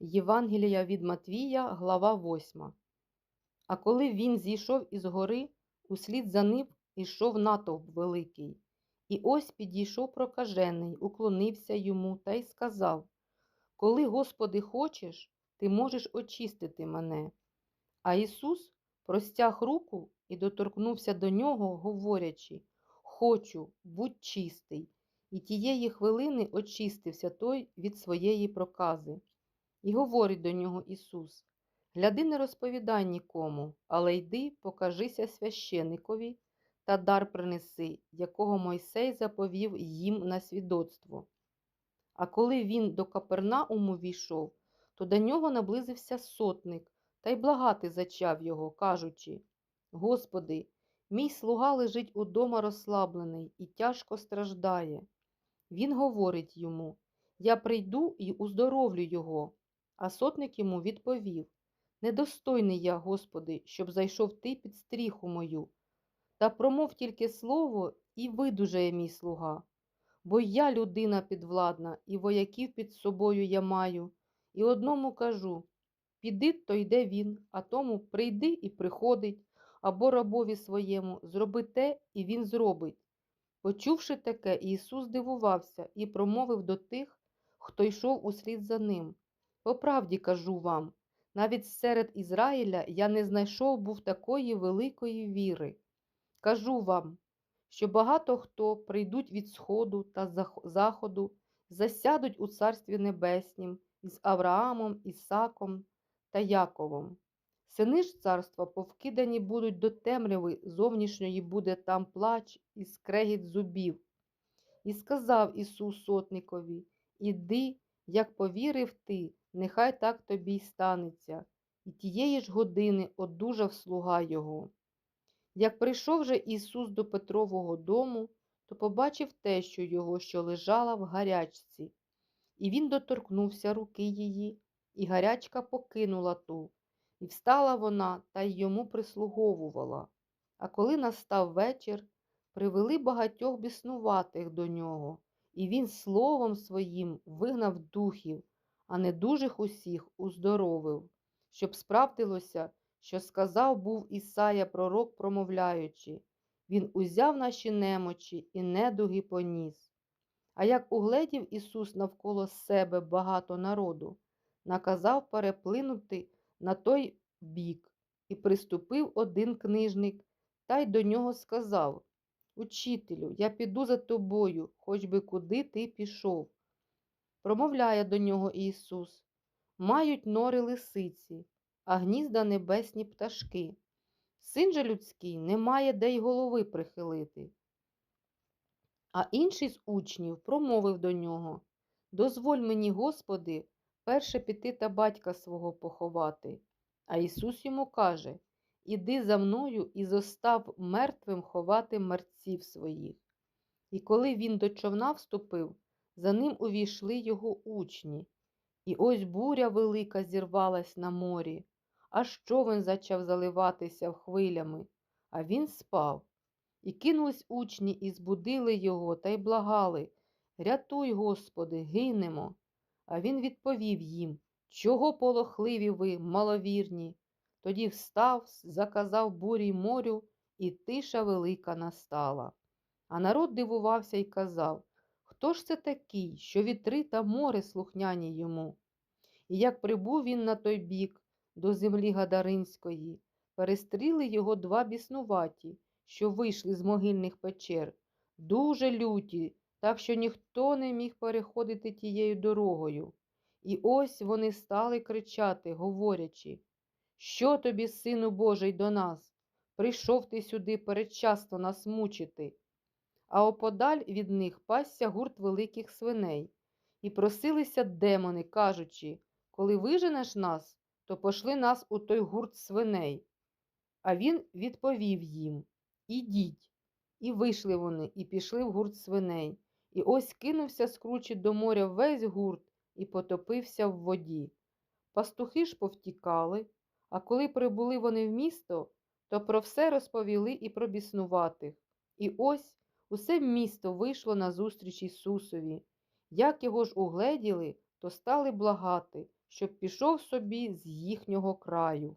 Євангелія від Матвія, глава 8. А коли він зійшов із гори, услід за ним ішов натовп великий. І ось підійшов прокажений, уклонився йому та й сказав: Коли, Господи, хочеш, ти можеш очистити мене. А Ісус простяг руку і доторкнувся до нього, говорячи: Хочу, будь чистий. І тієї хвилини очистився той від своєї прокази. І говорить до нього Ісус: Гляди, не розповідай нікому, але йди, покажися священикові та дар принеси, якого Мойсей заповів їм на свідоцтво. А коли він до Капернауму війшов, то до нього наблизився сотник та й благати зачав його, кажучи: Господи, мій слуга лежить удома розслаблений і тяжко страждає. Він говорить йому: Я прийду і уздоровлю його. А сотник йому відповів: Недостойний я, Господи, щоб зайшов ти під стріху мою. Та промов тільки слово, і видужає мій слуга. Бо я людина підвладна, і вояків під собою я маю, і одному кажу піди, то йде він, а тому прийди і приходить, або рабові своєму, зроби те, і він зробить. Почувши таке, Ісус дивувався і промовив до тих, хто йшов услід за ним. По правді кажу вам, навіть серед Ізраїля я не знайшов був такої великої віри. Кажу вам, що багато хто прийдуть від сходу та заходу, засядуть у Царстві Небеснім із Авраамом, Ісаком та Яковом. Сини ж царства повкидані будуть до темряви, зовнішньої буде там плач і скрегіт зубів. І сказав Ісус сотникові: Іди, як повірив ти, нехай так тобі й станеться, і тієї ж години одужав слуга його. Як прийшов же Ісус до Петрового дому, то побачив тещу його, що лежала в гарячці, і він доторкнувся руки її, і гарячка покинула ту, і встала вона та й йому прислуговувала. А коли настав вечір, привели багатьох біснуватих до нього, і він словом своїм вигнав духів, а недужих усіх уздоровив, щоб справдилося, що сказав був Ісая пророк, промовляючи Він узяв наші немочі і недуги поніс. А як угледів Ісус навколо себе багато народу, наказав переплинути на той бік, і приступив один книжник, та й до нього сказав Учителю, я піду за тобою, хоч би куди ти пішов. Промовляє до нього Ісус Мають нори лисиці, а гнізда небесні пташки. Син же людський не має де й голови прихилити. А інший з учнів промовив до нього Дозволь мені, Господи, перше піти та батька свого поховати. А Ісус йому каже Іди за мною і зостав мертвим ховати мерців своїх. І коли він до човна вступив, за ним увійшли його учні. І ось буря велика зірвалась на морі, аж човен зачав заливатися в хвилями, а він спав. І кинулись учні, і збудили його та й благали Рятуй, Господи, гинемо. А він відповів їм Чого полохливі ви, маловірні? Тоді встав, заказав бурі морю, і тиша велика настала. А народ дивувався і казав Хто ж це такий, що вітри та море слухняні йому? І як прибув він на той бік, до землі Гадаринської, перестріли його два біснуваті, що вийшли з могильних печер, дуже люті, так що ніхто не міг переходити тією дорогою. І ось вони стали кричати, говорячи, Що тобі, сину Божий, до нас? Прийшов ти сюди передчасно нас мучити. А оподаль від них пасся гурт великих свиней, і просилися демони, кажучи Коли виженеш нас, то пошли нас у той гурт свиней. А він відповів їм Ідіть. І вийшли вони, і пішли в гурт свиней. І ось кинувся скручі до моря весь гурт і потопився в воді. Пастухи ж повтікали, а коли прибули вони в місто, то про все розповіли і про біснуватих. І ось усе місто вийшло назустріч Ісусові. Як його ж угледіли, то стали благати, щоб пішов собі з їхнього краю.